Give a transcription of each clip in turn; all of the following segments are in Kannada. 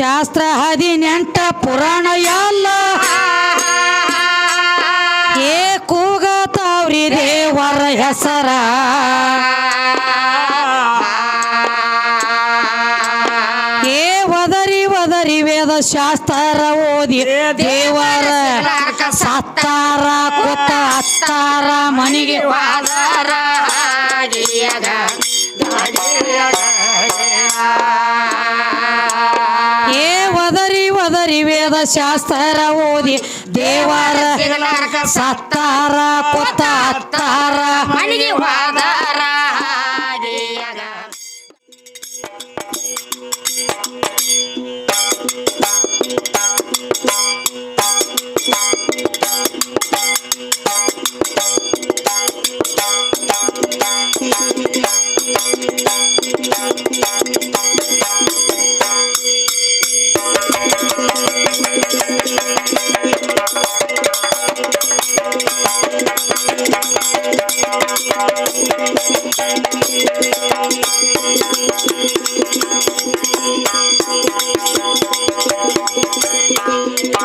ಶಾಸ್ತ್ರ ಹದಿನೆಂಟ ಪುರಾಣ ಎಲ್ಲ. ಏ ಕೂಗತಾವ್ರಿ ದೇವರ ಹೆಸರ. ಏ ಒದರಿ ಒದರಿ ವೇದ ಶಾಸ್ತ್ರ ಓದಿ ದೇವರ ಸತ್ತಾರ ಕೊತ್ತ ಹತ್ತಾರ ಮನಿಗೆ ವಾದರ ವೇದ ಶಾಸ್ತ್ರ ಓದಿ ದೇವರ ಸತ್ತಾರ ಕೊತ್ತಾರ ಮನೆಗೆ ಹೋದಾರ.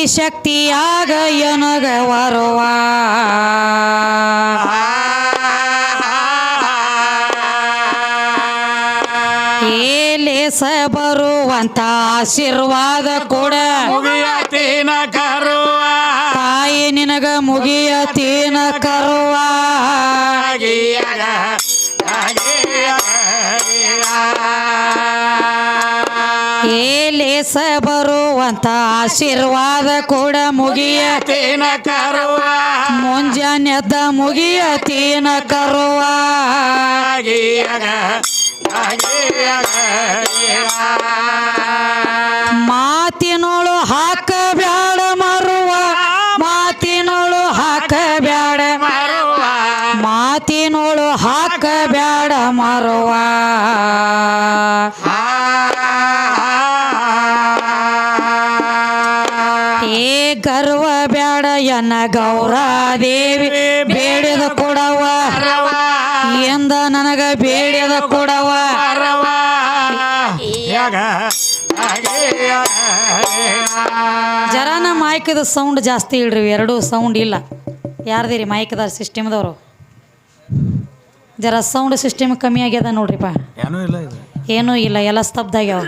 ಆದಿಶಕ್ತಿಯಾಗ ಎನಗ ವರುವ ಏಲೇಸ ಬರುವಂತ ಆಶೀರ್ವಾದ ಕೊಡ. ಮುಗಿಯತೀನ ಕರುವ. ತಾಯಿ ನಿನಗ ಮುಗಿಯತೀನ ಕರುವ. ಏಲೇಸ ಬರುವಂತ ಆಶೀರ್ವಾದ ಕೂಡ ಮುಗಿಯ ತೀನ ಕರುವ. ಮುಂಜಾನೆದ್ದ ಮುಗಿಯತೀನ ಕರುವ. ಹಾದಿಯಗ ಮಾತಿನೋಳು ಹಾಕ ಎನ್ನ ಗೌರಾದೇವಿ ಬೇಡಿದ ಕೊಡವ. ಎಂದ ನನಗ ಬೇಡಿದ ಕೊಡವ. ಜರಾನ ಮಾಯ್ಕದ ಸೌಂಡ್ ಜಾಸ್ತಿ ಇಲ್ರಿ ಎರಡೂ ಸೌಂಡ್ ಇಲ್ಲ. ಯಾರ್ದಿರಿ ಮಾಯ್ಕದ ಸಿಸ್ಟಮ್ದವರು ಜರ ಸೌಂಡ್ ಸಿಸ್ಟಮ್ ಕಮ್ಮಿ ಆಗ್ಯದ ನೋಡ್ರಿಪ್ಪ. ಏನೂ ಇಲ್ಲ ಇದು. ಏನೂ ಇಲ್ಲ ಎಲ್ಲ ಸ್ತಬ್ಧ ಆಗ್ಯಾವ.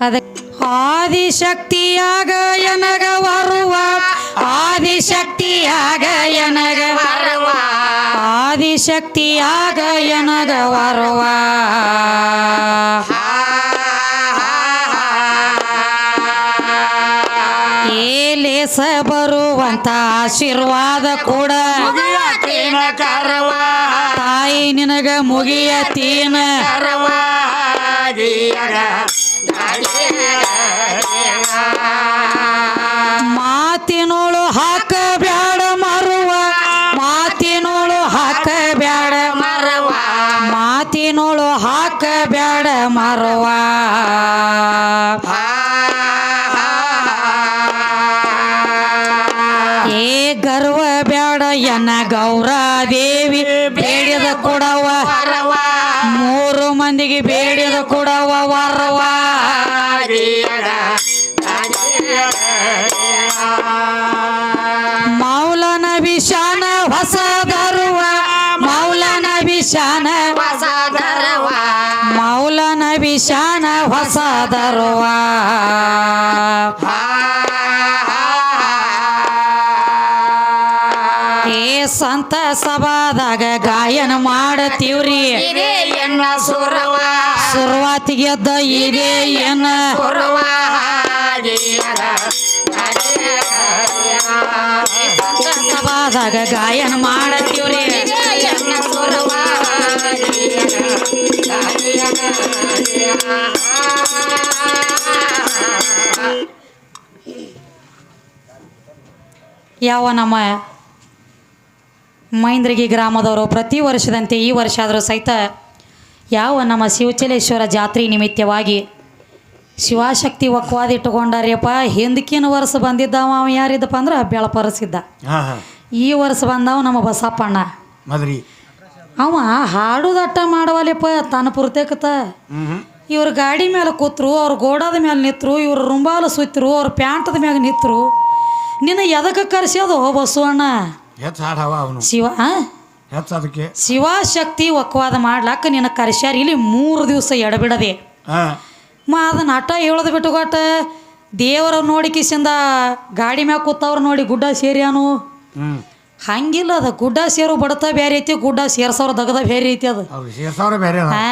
ಅದಕ್ಕೆ ಆದಿಶಕ್ತಿಯಾಗ ಎನಗ ಬರುವ? ಆದಿಶಕ್ತಿಯಾಗ ಎನಗ ಆದಿಶಕ್ತಿಯಾಗ ಎನಗ ಬರುವ? ಏಲೇಸ ಬರುವಂತ ಆಶೀರ್ವಾದ ಕೂಡ. ತಾಯಿ ನಿನಗ ಮುಗಿಯತೀನ ಕರವ ಮಾತಿನೋಳು ಮೌಲನ ವಿಷಾನ ಹೊಸ ಧರುವ ಮೌಲನ ವಿಷಾನ ಮೌಲನ ವಿಷಾನ ಹೊಸ ಧರುವ. ಸಂತ ಸಭಾದಾಗ ಗಾಯನ ಮಾಡತೀವ್ರಿ. ಎನ್ನ ಸುರವ. ಶುರುವಾತಿಗೆ ಎದ್ದ ಇದೇ ಏನ ಗಾಯನ ಮಾಡತ್ತೀವ್ರಿ ಯಾವ ನಮ್ಮ ಮೈಂದ್ರಗಿ ಗ್ರಾಮದವರು ಪ್ರತಿ ವರ್ಷದಂತೆ ಈ ವರ್ಷ ಆದರೂ ಸಹಿತ ಯಾವ ನಮ್ಮ ಶಿವಚಲೇಶ್ವರ ಜಾತ್ರೆ ನಿಮಿತ್ತವಾಗಿ ಶಿವಶಕ್ತಿ ಒಕ್ವಾದಿಟ್ಟುಕೊಂಡಾರ್ಯಪ್ಪ ಹಿಂದಕ್ಕಿನ ವರ್ಷ ಬಂದಿದ್ದವ ಅವ ಯಾರಿದ್ದಪ್ಪ ಅಂದ್ರೆ ಬೆಳಪರಸಿದ್ದ ಈ ವರ್ಷ ಬಂದವ ನಮ್ಮ ಬಸಪ್ಪಣ್ಣ. ಮದ್ರಿ. ಅವ ಹಾಡುದಟ್ಟ ಮಾಡವಲ್ಲಪ್ಪ ತನ್ನ ಪುರ್ತೇಕತ ಇವ್ರ ಗಾಡಿ ಮೇಲೆ ಕೂತ್ರು ಅವ್ರ ಗೋಡದ ಮೇಲೆ ನಿಂತರು ಇವ್ರ ರುಂಬಾಲ ಸುತ್ತರು ಅವ್ರ ಪ್ಯಾಂಟದ ಮ್ಯಾಗ ನಿಂತರು. ನಿನ್ನ ಎದಕ್ಕೆ ಕರೆಸೋದು ಬಸವಣ್ಣ? ಹೆಚ್ಚು ಹಾಡವ ಅವನು. ಶಿವ? ಹೆಚ್ಚು ಅದಕ್ಕೆ. ಶಿವಶಕ್ತಿ ಒಕ್ಕವಾದ ಮಾಡ್ಲಾಕ ನಿನ್ನ ಕರೆಸ್ಯಾರ. ಇಲ್ಲಿ ಮೂರು ದಿವಸ ಎಡಬಿಡದೆ. ಮಾ ಅದನ್ನ ಅಟ್ಟ ಹೇಳೋದು ಬಿಟ್ಟು ದೇವರ ನೋಡಿ ಕಿಸಿಂದ ಗಾಡಿ ಮ್ಯಾಗ ಕೂತವ್ರು ನೋಡಿ ಗುಡ್ಡ ಸೇರ್ಯಾನು. ಹಂಗಿಲ್ಲ ಅದು. ಗುಡ್ಡ ಸೇರು ಬಡತ ಬೇರೆ ಐತಿ ಗುಡ್ಡ ಸೇರ್ಸೋರು ದಗದ ಬೇರೆ ಐತಿ ಅದು. ಅವ್ರು ಸೇರ್ಸವ್ರೆ ಬೇರೆ ಹಾ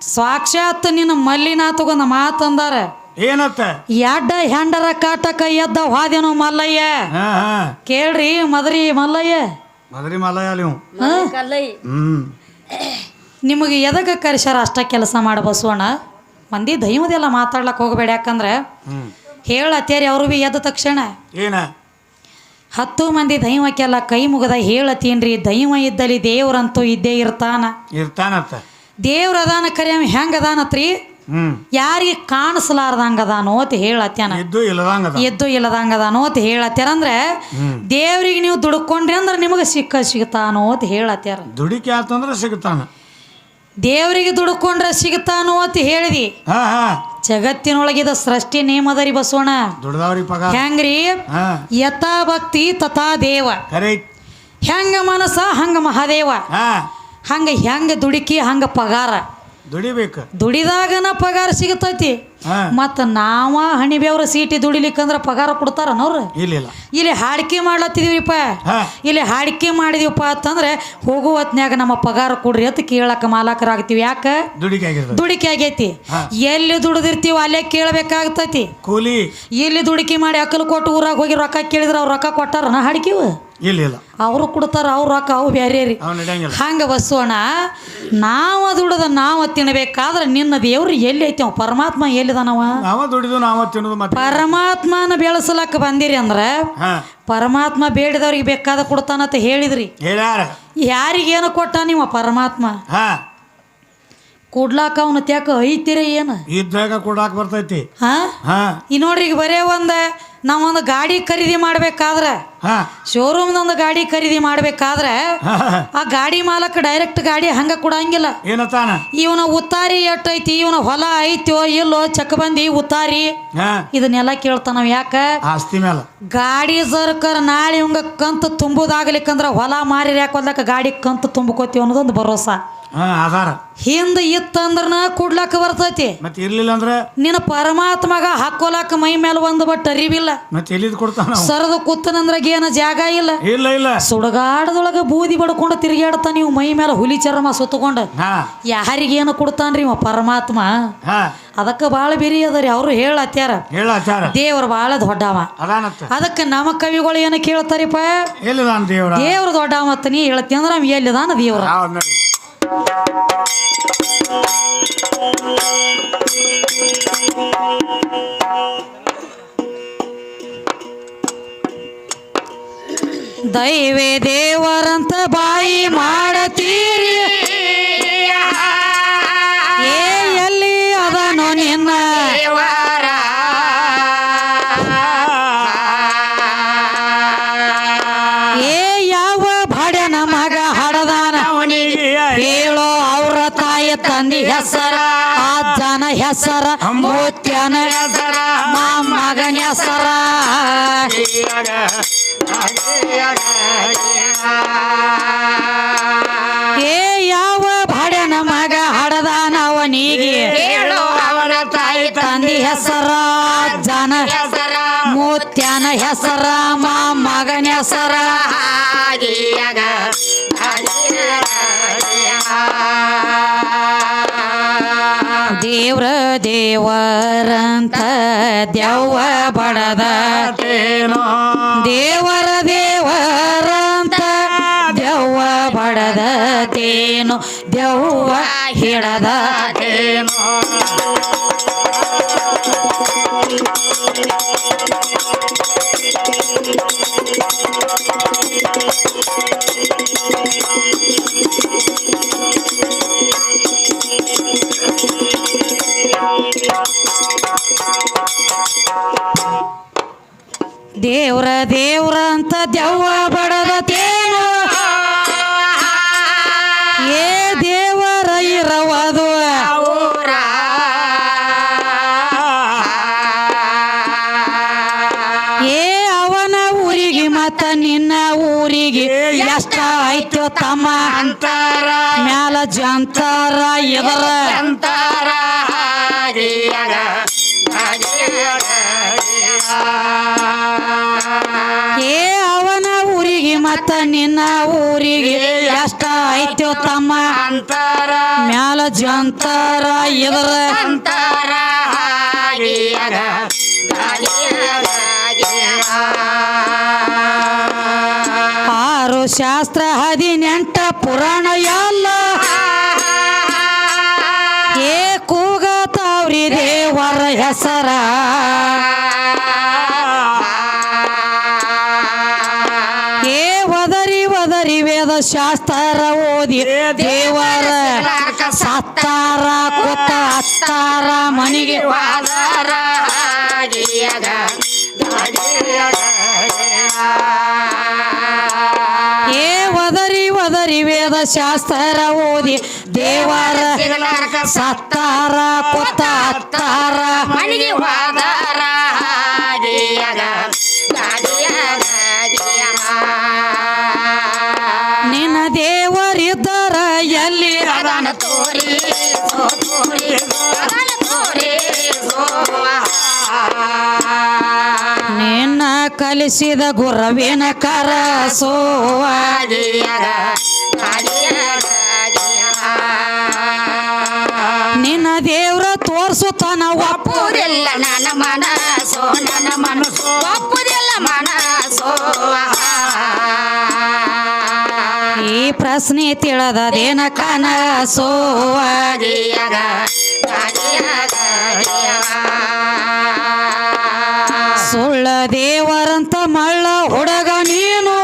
ಸಾಕ್ಷಾತ್ ನಿನ್ನ ಮಲ್ಲಿನಾಥಗೊಂದು ತಗೊಂಡ ಮಾತಂದಾರ ಏನತ್ತ? ಎಡ್ಡ ಹೆಂಡರ ಕಾಟಕ ಎದ್ದ ಹಾದೇನೋ ಮಲ್ಲಯ್ಯ. ಹಾ ಹಾ. ಕೇಳ್ರಿ ಮದರಿ ಮಲ್ಲಯ್ಯ. ಮದ್ರಿ ಮಲ್ಲಯ್ಯ? ಹ್ಮ್. ನಿಮಗೆ ಎದಕ್ಕೆ ಕರೆಸ್ಯಾರ ಅಷ್ಟ ಕೆಲಸ ಮಾಡ ಬಸವಣ್ಣ? ಮಂದಿ ದೈವದೆಲ್ಲ ಮಾತಾಡ್ಲಕ್ಕೆ ಹೋಗಬೇಡ ಯಾಕಂದ್ರೆ ಹೇಳತ್ತೇರಿ ಅವರು ಭೀ ಎದ್ದ ತಕ್ಷಣ. ಏನ? ಹತ್ತು ಮಂದಿ ದೈವಕ್ಕೆಲ್ಲ ಕೈ ಮುಗದ ಹೇಳತ್ತೀನ್ರಿ ದೈವ ಇದ್ದಲ್ಲಿ ದೇವ್ರಂತೂ ಇದ್ದೇ ಇರ್ತಾನ. ಇರ್ತಾನತ್ತ ದೇವ್ರ ಅದಾನ ಕರೆ ಅವ ಹೆಂಗ ಅದಾನತ್ರಿ? ಹ್ಮ್. ಯಾರಿಗೆ ಕಾಣಿಸ್ಲಾರ್ದಂಗ ಅದಾನೋ ಅಂತ ಹೇಳತ್ಯಾನ. ಇದ್ದು ಇಲ್ಲದಂಗ ಎದ್ದು ಇಲ್ಲದಂಗ ಅದಾನೋ ಅಂತ ಹೇಳತ್ಯಾರ. ಅಂದ್ರೆ ದೇವ್ರಿಗೆ ನೀವು ದುಡ್ಕೊಂಡ್ರಿ ಅಂದ್ರೆ ನಿಮಗೆ ಸಿಕ್ಕ ಸಿಗ್ತಾನೋ ಅಂತ ಹೇಳತ್ಯಾರ. ದುಡಿಕೆ ಆತಂದ್ರ ಸಿಗ್ತಾನ. ದೇವ್ರಿಗೆ ದುಡ್ಕೊಂಡ್ರೆ ಸಿಗ್ತಾನೋ ಅಂತ ಹೇಳಿದಿ. ಹಾ ಹಾ. ಜಗತ್ತಿನೊಳಗಿದ ಸೃಷ್ಟಿ ನೇಮದರಿ ಪಗಾರ. ಹೆಂಗ್ರಿ? ಯಥಾ ಭಕ್ತಿ ತಥಾ ದೇವ. ಹೆಂಗ ಮನಸ ಹಂಗ ಮಹಾದೇವ. ಹಂಗ ಹೆಂಗ ದುಡುಕಿ ಹಂಗ ಪಗಾರ. ದುಡಿಬೇಕು. ದುಡಿದಾಗನ ಪಗಾರ ಸಿಗತೈತಿ. ಮತ್ತೆ ನಾವ ಹಣಿಬೇವ್ರ ಸೀಟಿ ದುಡಿಲಿಕ್ಕಂದ್ರ ಪಗಾರ ಕೊಡ್ತಾರ ಇಲ್ಲ ಇಲ್ಲ. ಇಲ್ಲಿ ಹಾಡಿಕೆ ಮಾಡ್ಲತ್ತಿದೀವಿಪ್ಪ. ಇಲ್ಲಿ ಹಾಡಿಕೆ ಮಾಡಿದೀವಪ್ಪ ಅಂತಂದ್ರೆ ಹೋಗುವ ಹೊತ್ನ್ಯಾಗ ನಮ್ಮ ಪಗಾರ ಕೊಡ್ರಿ ಅಂತ ಕೇಳಕ್ಕೆ ಮಾಲಕರಾಗ್ತೀವಿ. ಯಾಕೆ? ದುಡಿಕೆ ಆಗೈತಿ. ಎಲ್ಲಿ ದುಡಿದಿರ್ತೀವಿ ಅಲ್ಲೇ ಕೇಳಬೇಕಾಗ್ತೈತಿ. ಕೂಲಿ. ಇಲ್ಲಿ ದುಡಿಕೆ ಮಾಡಿ ಅಕ್ಕಲು ಕೊಟ್ಟು ಊರಾಗ ಹೋಗಿ ರೊಕ್ಕ ಕೇಳಿದ್ರ ಅವ್ರು ರೊಕ್ಕ ನಾ ಹಾಡಿಕಿವು? ಇಲ್ಲ ಇಲ್ಲ. ಅವರು ಕೊಡ್ತಾರ ಅವ್ರ ರೊಕ್ಕ ಅವು ಬೇರೆ ರೀ. ಅವ್ನು ನಡೆಯಂಗಿಲ್ಲ ಹಂಗ ಬಸವಣ್ಣ ನಾವ ದುಡದ ನಾವ ತಿನ್ಬೇಕಾದ್ರೆ ನಿನ್ನ ದೇವ್ರು ಎಲ್ಲಿ ಐತಿ ಅವ? ಪರಮಾತ್ಮ ಎಲ್ಲಿದಾನವ ನಾವ? ದುಡಿದು ನಾವ ತಿನ್ನೋದು ಮತ್ತೆ? ಪರಮಾತ್ಮನ ಬೆಳೆಸಲಕ್ಕ ಬಂದಿರಿ ಅಂದ್ರೆ ಹಾ. ಪರಮಾತ್ಮ ಬೇಡಿದವ್ರಿಗೆ ಬೇಕಾದ ಕೊಡ್ತಾನಂತ ಹೇಳಿದ್ರಿ. ಹೇಳ್ಯಾರ. ಯಾರಿಗೇನು ಕೊಟ್ಟ ನೀವು ಪರಮಾತ್ಮ? ಹಾ. ಕೊಡ್ಲಾಕ ಅವನ ತ್ಯಾಕ ಐತಿರ ಏನು? ಇದ್ದಾಗ ಕೊಡಾಕ್ ಬರ್ತೈತಿ. ಹಾ? ಹಾ. ಈ ನೋಡ್ರಿ ಈಗ ಬರೇ ಒಂದು ನಾವೊಂದು ಗಾಡಿ ಖರೀದಿ ಮಾಡ್ಬೇಕಾದ್ರೆ ಹಾ. ಶೋರೂಮ್ದೊಂದು ಗಾಡಿ ಖರೀದಿ ಮಾಡ್ಬೇಕಾದ್ರೆ. ಆ ಗಾಡಿ ಮಾಲಕ ಡೈರೆಕ್ಟ್ ಗಾಡಿ ಹಂಗ ಕೊಡಂಗಿಲ್ಲ. ಏನತ್ತಾನ ಇವನ ಉತ್ತಾರಿ ಎಷ್ಟೈತಿ ಇವನ ಹೊಲ ಐತೋ ಇಲ್ಲೋ ಚಕ್ಕಬಂದಿ ಉತ್ತಾರಿ. ಹಾ. ಇದನ್ನೆಲ್ಲ ನಾವ್ ಯಾಕ? ಆಸ್ತಿ ಮೇಲ ಗಾಡಿ ಸರ್ಕಾರ ನಾಳೆ ಇವಂಗ ಕಂತು ತುಂಬುದಾಗ್ಲಿಕ್ಕಂದ್ರ ಹೊಲ ಮಾರಿ ಯಾಕೆ ಗಾಡಿ ಕಂತು ತುಂಬಕೋತಿ ಅನ್ನೋದೊಂದು ಭರೋಸಾ. ಹಾ ಆಧಾರ. ಹಿಂದ ಇತ್ತಂದ್ರನ ಕೊಡ್ಲಾಕ ಬರ್ತೈತಿ. ಮತ್ತೆ ಇರ್ಲಿಲ್ಲ ಅಂದ್ರೆ? ನಿನ್ನ ಪರಮಾತ್ಮಗ ಹಾಕೋಲಾಕ ಮೈ ಮೇಲೆ ಒಂದು ಬಟ್ ಅರಿವಿಲ್ಲ. ಮತ್ತೆ ಎಲ್ಲಿದ್ ಕೊಡ್ತಾನ ಅವ? ಸರದು ಕೂತನಂದ್ರಾಗ ಏನ ಜಾಗ ಇಲ್ಲ. ಇಲ್ಲ ಇಲ್ಲ. ಸುಡಗಾಡದೊಳಗ ಬೂದಿ ಬಡ್ಕೊಂಡು ತಿರುಗಾಡ್ತಾನ ನೀವು ಮೈ ಮೇಲೆ ಹುಲಿ ಚರ್ಮ ಸುತ್ತಕೊಂಡ. ಹಾ. ಯಾರಿಗೇನು ಕೊಡ್ತಾನ್ರಿ ಇವ ಪರಮಾತ್ಮ? ಹಾ. ಅದಕ್ಕೆ ಭಾಳ ಬಿರಿ ಅದರಿ ಅವರು ಹೇಳತ್ಯಾರ ಹೇಳ ಆಚಾರ ದೇವ್ರ ಭಾಳ ದೊಡ್ಡವ. ಅದಾನತ್ತ ಅದಕ್ಕೆ ನಮ್ಮ ಕವಿಗಳು ಏನು ಕೇಳ್ತಾರಿಪ್ಪ? ಎಲ್ಲಿದಾನ ದೇವ್ರ? ದೇವ್ರ ದೊಡ್ಡವ ಅಂತ ನೀ ಹೇಳ್ತಿ ಅಂದ್ರೆ ನಮ್ಗೆ ಎಲ್ಲಿದಾನ ದೇವ್ರ? ನೋಡಿ. ದೈವೇ ದೇವರಂತ ಬಾಯಿ ಮಾಡತೀರಿ. ಹೆಸರ, ಜನ ಹೆಸರ ಮೂತ್ಯನ ಹೆಸರ ಮಗನ ಹೆಸರ. ದೇವ್ರ ದೇವರಂತ ದೇವ ಬಡದ. ದೇವರ ದೇವರಂತ ದೇವ ಬಡದ. ತೇನು ದೇವ ಹಿಡದ. ತೇನು ಏನೋ ದೇವ್ರ ಜಂತಾರ ಎದರ? ಅಂತಾರ ಏ ಅವನ ಊರಿಗೆ ಮತ್ತ ನಿನ್ನ ಊರಿಗೆ ಎಷ್ಟ ಆಯ್ತು ತಮ್ಮ? ಅಂತಾರ ಮ್ಯಾಲ ಜಂತಾರ ಎದರ? ಅಂತಾರ ಆರು ಶಾಸ್ತ್ರ ಹದಿನೆಂಟ ಪುರಾಣ ಎಲ್ಲ ಹೆಸರ. ಏ ಒದರಿ ಒದರಿ ವೇದ ಶಾಸ್ತ್ರ ಓದಿ. ದೇವರ ಸತ್ತಾರ ಕೊತ್ತ ಅತ್ತಾರ ಮನಿಗೆ ವಾದರ ಏ ಒದರಿ ಒದರಿ ವೇದ ಶಾಸ್ತ್ರ ಓದಿ. ದೇವರ ಸತ್ತಾರ ಪುತ್ತ ಹತ್ತಾರ ಮನೆಗೆ ಹೋದಾರ ಹಾಗೆಯಗ ನಿನ್ನ ದೇವರಿದ್ದರ ಎಲ್ಲಿ? ಅದನ ತೋರಿ ತೋರಿ ತೋರಿ ನಿನ್ನ ಕಲಿಸಿದ ಗುರವಿನ ಕರ ನಿನ್ನ ದೇವ್ರ ಒಪ್ಪುರೆಲ್ಲ ನನ್ನ ಮನಸೋ ನನ್ನ ಮನಸ್ಸು. ಒಪ್ಪುದಿಲ್ಲ ಮನಸ್ಸು ಈ ಪ್ರಶ್ನೆ ತಿಳದೇನ ಕನಸೋ? ಸುಳ್ಳ ದೇವರಂತ ಮಳ್ಳ ಹುಡುಗ ನೀನು?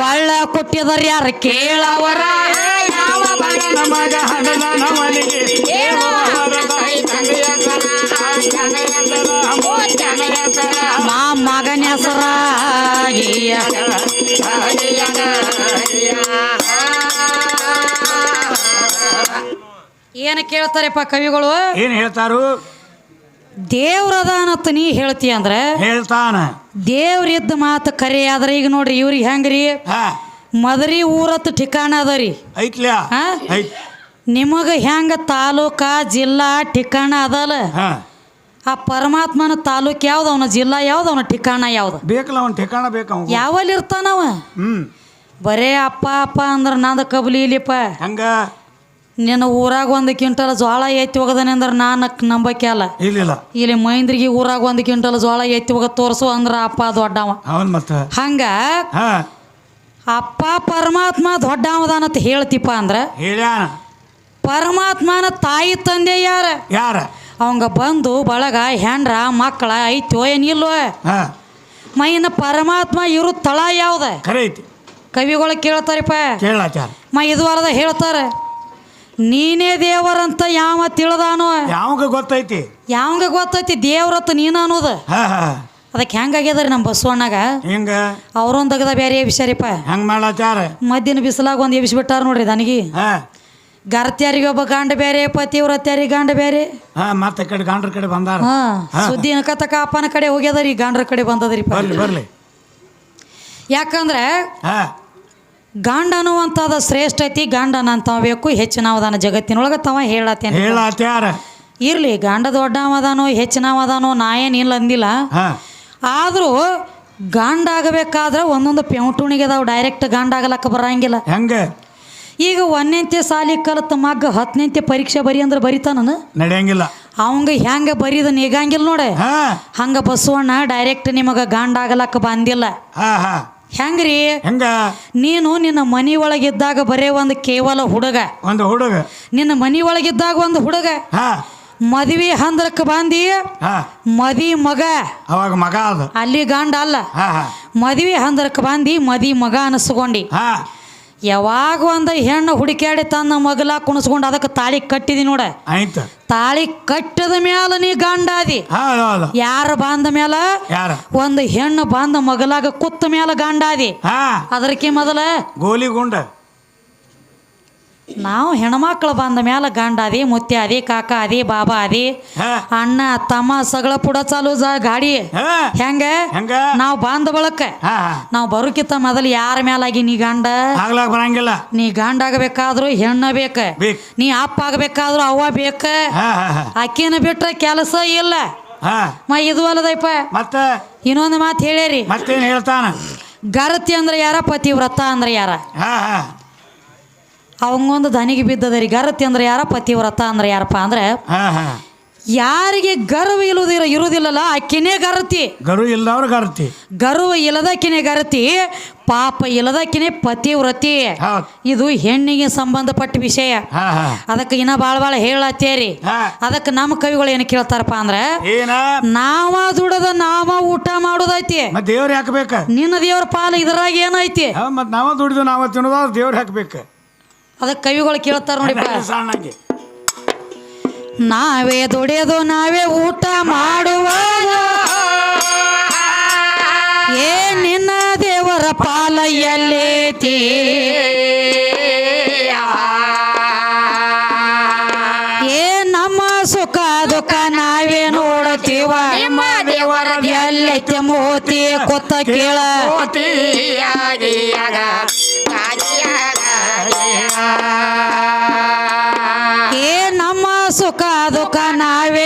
ಒಳ್ಳ ಕೊಟ್ಟಿದರ ಯಾರು ಕೇಳವರ? ಮಗ ಹಣದ ನವನಿಗೆ. ಮಾ ಮಗನ ಹೆಸರ ಏನು ಕೇಳ್ತಾರಪ್ಪ ಕವಿಗಳು? ಏನ್ ಹೇಳ್ತಾರು? ದೇವ್ರದಾನತ್ ನೀ ಹೇಳ್ತಿ ಅಂದ್ರೆ ಹೇಳ್ತಾನ. ದೇವ್ರಿದ್ದ ಮಾತು ಕರೆ ಆದ್ರೆ ಈಗ ನೋಡ್ರಿ ಇವ್ರಿಗೆ ಹೆಂಗ್ರಿ? ಹಾ. ಮದರಿ ಊರತ್ತು ಠಿಕಾಣ ಐತ್ಲ್ಯಾ ಹಾಂ? ಐತ್. ನಿಮಗ ಹೆಂಗ ತಾಲೂಕ ಜಿಲ್ಲಾ ಠಿಕಾಣ ಅದಲ್ಲ? ಆ ಪರಮಾತ್ಮನ ತಾಲೂಕ್ ಯಾವ್ದು ಅವನ? ಜಿಲ್ಲಾ ಯಾವ್ದು ಅವನ? ಠಿಕಾಣ ಯಾವ್ದು? ಬೇಕಲ್ಲ ಅವ್ನ ಠಿಕಾಣ ಬೇಕು ಅವ್ನು ಯಾವಲ್ಲಿ ಇರ್ತಾನವ ಹ್ಮ್. ಬರೇ ಅಪ್ಪ ಅಪ್ಪ ಅಂದ್ರೆ ನಂದ ಕಬಲಿ ಇಲ್ಲಿಪ್ಪ. ಹಂಗ? ನಿನ್ನ ಊರಾಗ ಒಂದು ಕ್ವಿಂಟಲ್ ಜೋಳ ಎತ್ತಿ ಹೋಗದನೆ ಅಂದ್ರೆ ನಾನು ನಂಬಕ್ಕೆ ಅಲ್ಲ. ಇಲ್ಲಿಲ್ಲ ಇಲ್ಲಿ. ಮೈಂದ್ರಿಗೆ ಊರಾಗ ಒಂದು ಕ್ವಿಂಟಲ್ ಜೋಳ ಎತ್ತಿ ಹೋಗ ತೋರಿಸು ಅಂದ್ರೆ ಅಪ್ಪ ದೊಡ್ಡವ. ಅವನ್ ಮತ್ತ. ಹಂಗ? ಹಾ. ಅಪ್ಪ ಪರಮಾತ್ಮ ದೊಡ್ಡವದಾನಂತ ಹೇಳ್ತಿಪ್ಪ ಅಂದ್ರೆ ಹೇಳ್ಯಾನ. ಪರಮಾತ್ಮನ ತಾಯಿ ತಂದೆ ಯಾರ? ಯಾರ? ಅವಂಗ ಬಂದು ಬಳಗ ಹೆಂಡ್ರ ಮಕ್ಕಳ ಐತೋ ಏನಿಲ್ವೋ ಹಾ. ಮೈನ ಪರಮಾತ್ಮ ಇರು ತಳ ಯಾವ್ದ? ಖರೆ ಐತಿ ಕವಿಗಳು ಕೇಳ್ತಾರಪ್ಪ. ಕೇಳಾಚಾರ. ಮ ಇದು ಅಲ್ಲದ ಹೇಳ್ತಾರೆ ನೀನೇ ದೇವರಂತ ಯಾವ ತಿಳ್ದಾನೋ? ಯಾವಾಗ ಗೊತ್ತೈತಿ? ಯಾವಂಗ ಗೊತ್ತೈತಿ ದೇವ್ರತ್ತ ನೀನು ಅನ್ನೋದು? ಹಾ ಹಾ. ಅದಕ್ಕೆ ಹೆಂಗಾಗ್ಯದ್ರಿ ನಮ್ಮ ಬಸವಣ್ಣಗ ಹಿಂಗ? ಅವ್ರೊಂದ್ ತೆಗ್ದ ಬೇರೆ ಎಬ್ಸ್ಯಾರಿಪ್ಪ. ಹೆಂಗ್ ಮಾಡಾಚಾರ ಮದ್ದಿನ ಬಿಸಿಲಾಗ ಒಂದು ಎಬ್ಸ್ಬಿಟ್ಟಾರ ನೋಡ್ರಿ ನನಗೆ ಹಾ. ಗರ್ತ್ಯಾರಿಗೆ ಒಬ್ಬ ಗಂಡ ಬೇರೆ ಪತಿವ್ರತ್ಯಾರಿಗೆ ಗಂಡ ಬೇರೆ ಹಾ ಮತ್ತೆ ಕಡೆ ಗಂಡ್ರ ಕಡೆ ಬಂದಾರ. ಹಾ. ಸುದ್ದಿ ಅನಕತಕ ಅಪ್ಪನ ಕಡೆ ಹೋಗ್ಯದರಿ ಗಂಡ್ರ ಕಡೆ ಬಂದದ್ರಿ ಬರ್ಲಿ ಬರ್ಲಿ. ಯಾಕಂದ್ರೆ ಹಾ. ಗಂಡ ಅನ್ನುವಂಥದ್ದು ಶ್ರೇಷ್ಠ ಐತಿ ಗಂಡನ ಅಂತಬೇಕು ಹೆಚ್ಚಿನವದಾನ ಜಗತ್ತಿನೊಳಗೆ ತವ ಹೇಳತ್ತೇನೆ ಹೇಳಾತ್ಯಾರ. ಇರ್ಲಿ ಗಂಡ ದೊಡ್ಡವದಾನೋ ಹೆಚ್ಚಿನವದಾನೋ ನಾ ಇಲ್ಲ ಅಂದಿಲ್ಲ. ಹಾ. ಆದರೂ ಗಂಡ ಆಗಬೇಕಾದ್ರೆ ಒಂದೊಂದು ಪೆಂಟುಣಿಗೆ ಅದಾವ ಡೈರೆಕ್ಟ್ ಗಂಡ ಆಗಲಕ್ಕ ಬರಂಗಿಲ್ಲ. ಹೆಂಗ? ಈಗ ಒಂದನೆಂತೆ ಸಾಲಿ ಕಲಿತ ಮಗ್ಗ ಹತ್ತನೆಂತೆ ಪರೀಕ್ಷೆ ಬರಿ ಅಂದ್ರೆ ಬರಿತಾನ ನಡೆಯಂಗಿಲ್ಲ. ಅವಂಗ ಹೆಂಗೆ ಬರೀದ ನೀಗಂಗಿಲ್ಲ ನೋಡೆ. ಹಾ. ಹಂಗ ಬಸವಣ್ಣ ಡೈರೆಕ್ಟ್ ನಿಮಗೆ ಗಂಡ ಆಗಲಕ್ಕ ಬಂದಿಲ್ಲ. ಹೆಂಗ್ರಿ? ಹೆಂಗ? ನೀನು ನಿನ್ನ ಮನಿ ಒಳಗಿದ್ದಾಗ ಬರೇ ಒಂದು ಕೇವಲ ಹುಡುಗ. ಒಂದು ಹುಡುಗ. ನಿನ್ನ ಮನಿ ಒಳಗಿದ್ದಾಗ ಒಂದು ಹುಡುಗ. ಹಾ. ಮದ್ವಿ ಹಂದ್ರಕ್ಕೆ ಬಂದಿ ಮದಿ ಮಗ. ಅವಾಗ ಮಗ ಅದು. ಅಲ್ಲಿ ಗಂಡ ಅಲ್ಲ. ಮದ್ವಿ ಹಂದ್ರಕ್ಕೆ ಬಂದಿ ಮದಿ ಮಗ ಅನಿಸ್ಕೊಂಡಿ. ಯಾವಾಗ ಒಂದು ಹೆಣ್ಣು ಹುಡುಕ್ಯಾಡಿ ತನ್ನ ಮಗಲ ಕುಣಿಸ್ಕೊಂಡು ಅದಕ್ಕೆ ತಾಳಿ ಕಟ್ಟಿದಿ ನೋಡ. ಆಯ್ತು. ತಾಳಿ ಕಟ್ಟದ ಮ್ಯಾಲ ನೀ ಗಂಡಾದಿ ಯಾರ ಬಂದ ಮ್ಯಾಲ? ಒಂದು ಹೆಣ್ಣು ಬಂದ ಮಗಲಾಗ ಕುತ್ತ ಮ್ಯಾಲ ಗಂಡಾದಿ ಹಾ. ಅದಕ್ಕೆ ಮೊದಲ ಗೋಲಿ ಗುಂಡ ನಾವು ಹೆಣ್ಮಕ್ಳು ಬಂದ ಮೇಲೆ ಗಂಡ ಅದೇ ಮುತ್ಯ ಅದಿ ಕಾಕ ಅದಿ ಬಾಬಾ ಅದಿ. ಹಾ. ಅಣ್ಣ ತಮ್ಮ ಸಗಳ ಪುಡ ಚಾಲು ಜ ಗಾಡಿ. ಹಾ. ಹೆಂಗ? ಹೆಂಗ? ನಾವು ಬಂದ ಬಳಕ ಹಾ ನಾವು ಬರೋಕಿತ್ತ ಮೊದಲು ಯಾರ ಮ್ಯಾಲಾಗಿ ನೀ ಗಂಡ? ಬರಂಗಿಲ್ಲ. ನೀ ಗಂಡ ಆಗಬೇಕಾದ್ರೂ ಹೆಣ್ಣ ಬೇಕ. ಬೇಕ್. ನೀ ಅಪ್ಪ ಆಗಬೇಕಾದ್ರೂ ಅವ್ವ ಬೇಕ. ಹಾ ಹಾ ಹಾ. ಅಕ್ಕಿನ ಬಿಟ್ರೆ ಕೆಲಸ ಇಲ್ಲ. ಹಾ. ಮ ಇದು ಅಲ್ಲದಪ್ಪ ಮತ್ತೆ? ಇನ್ನೊಂದು ಮಾತು ಹೇಳಿರಿ ಮತ್ತೇನ್ ಹೇಳ್ತಾನ? ಗರತಿ ಅಂದ್ರೆ ಯಾರ ಪತಿವ್ರತ ಅಂದ್ರೆ ಯಾರ? ಹಾ ಹಾ. ಅವಂಗೊಂದು ದನಿಗೆ ಬಿದ್ದದರಿ ಗರತಿ ಅಂದ್ರೆ ಯಾರ ಪತಿವ್ರತ ಅಂದ್ರೆ ಯಾರಪ್ಪ ಅಂದ್ರೆ ಹಾ ಹಾ. ಯಾರಿಗೆ ಗರ್ವ ಇಲ್ಲದಿರ ಇರುವುದಿಲ್ಲಲ್ಲ ಆಕಿನೇ ಗರತಿ. ಗರು ಇಲ್ದವ್ರು ಗರ್ತಿ. ಗರ್ವ ಇಲ್ಲದಕ್ಕಿನೇ ಗರತಿ ಪಾಪ ಇಲ್ಲದಕ್ಕಿನೇ ಪತಿವ್ರತಿ ವ್ರತಿ. ಇದು ಹೆಣ್ಣಿಗೆ ಸಂಬಂಧಪಟ್ಟ ವಿಷಯ. ಹಾ ಹಾ. ಅದಕ್ಕೆ ಇನ್ನ ಭಾಳ ಭಾಳ ಹೇಳತ್ತೇರಿ ಹಾ. ಅದಕ್ಕೆ ನಮ್ಮ ಕವಿಗಳು ಏನು ಕೇಳ್ತಾರಪ್ಪ ಅಂದ್ರೆ ಏನ? ನಾವ ದುಡದ ನಾವ ಊಟ ಮಾಡೋದೈತಿ. ಮತ್ ದೇವ್ರ ಹಾಕ್ಬೇಕ ನಿನ್ನ ದೇವ್ರ ಪಾಲ ಇದ್ರಾಗ ಏನೈತಿ? ಮತ್ ನಾವ ದುಡಿದು ನಾವ ತಿನ್ನೋದ ದೇವ್ರ ಹಾಕ್ಬೇಕು ಅದಕ್ಕೆ ಕವಿಗಳು ಕೇಳ್ತಾರ ನೋಡಿ ಸಣ್ಣಂಗೆ. ನಾವೇ ದುಡಿಯೋದು ನಾವೇ ಊಟ ಮಾಡುವ ಏ ನಿನ್ನ ದೇವರ ಪಾಲ ಎಲ್ಲೇತಿ ಏ ನಮ್ಮ ಸುಖ ದುಃಖ ನಾವೇ ನೋಡುತ್ತೀವ. ನಿಮ್ಮ ದೇವರ ಎಲ್ಲೈತೆ ಮೋತಿ ಕೊತ್ತ ಕೇಳ.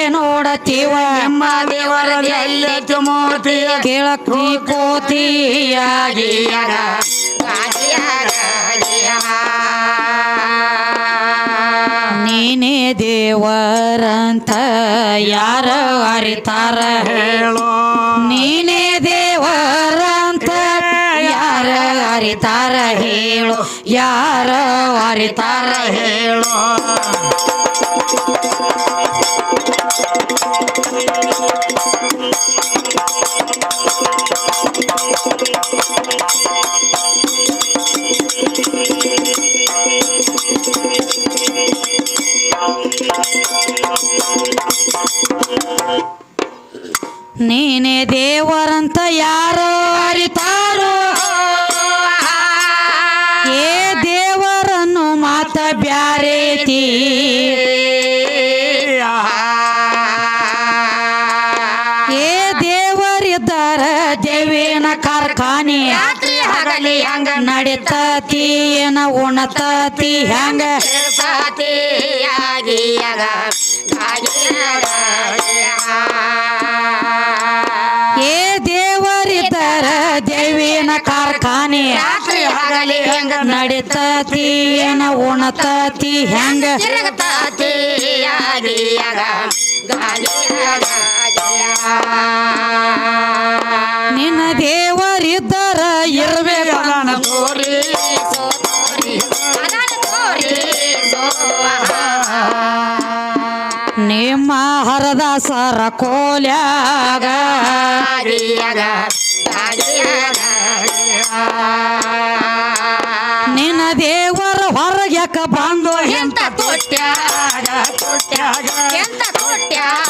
ನೋಡತೀವ ನಿಮ್ಮ ದೇವರ ಎಲ್ಲ ಮೋತಿಯ ಕೇಳಕ್ತಿ ಕೋತಿಯಾಗಿ ನೀನೇ ದೇವರಂತ ಯಾರ ಅರಿತಾರ? ಹೇಳೋ. ನೀನೇ ದೇವರಂತ ಯಾರ ಅರಿತಾರ? ಹೇಳು. ಯಾರ ಅರಿತಾರ? ಹೇಳೋ. ನೀನೇ ದೇವರಂತ ಯಾರು ಅರಿತಾರೋ ಕಾರ್ಖಾನೆ ಹಗಲಿ ಹಂಗ ನಡಿತತಿ ಏನ ಉಣತತಿ ಹೆಂಗ ಏ ದೇವರಿದ್ದಾರ ದೇವಿನ ಕಾರ್ಖಾನೆ. ರಾತ್ರಿ ಹಗಲಿ ಹೆಂಗ ನಡಿತತಿ ಏನ ಉಣತತಿ ಹೆಂಗ ನಿನ್ನ ದೇವರಿದ್ದರ ಇರ್ಬೇಕು ಅದಾನ ತೋರಿ? ನಿಮ್ಮ ಹರದಾಸರ ಕೋಲ್ಯಾಗ. ನಿನ್ನ ದೇವರ ಹೊರಗ್ಯಾಕ ಬಂದು ಎಂತ ತೊಟ್ಯಾಗ ಎಂತ ತೊಟ್ಯಾಗ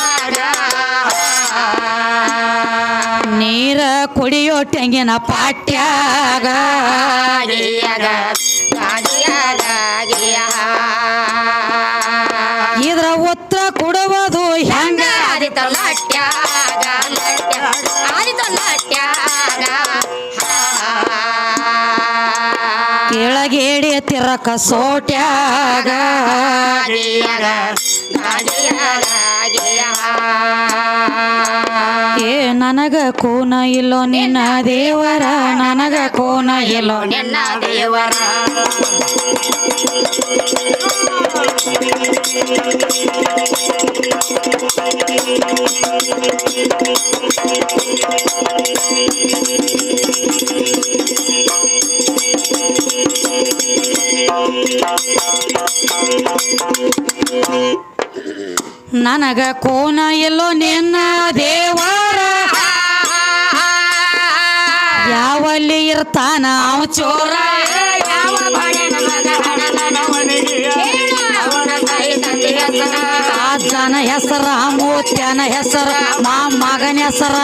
ನೀರ ಕುಡಿಯೋ ತೆಂಗಿನ ಪಾಟ್ಯಾಗ. ಇದ್ರ ಉತ್ತರ ಕೊಡುವುದು ಹೆಂಗ? ಕೆಳಗೇಡಿ ತಿರಕ ಸೋಟ್ಯಾಗ. ಏ ನನಗ ಕೋನ ಇಲ್ಲೋ ನಿನ್ನ ದೇವರ ನನಗ ಕೋನ ಇಲ್ಲೋ ನಿನ್ನ ದೇವರ. ನನಗ ಕೋನ ಎಲ್ಲೋ ನಿನ್ನ ದೇವರ. ಯಾವಲ್ಲಿ ಇರ್ತಾನ ಅವ ಚೋರ. ಯಾವ ಹೆಸರು. ಅಜ್ಜನ ಹೆಸರ ಮೂತ್ಯನ ಹೆಸರ ಮಾ ಮಗನ ಹೆಸರ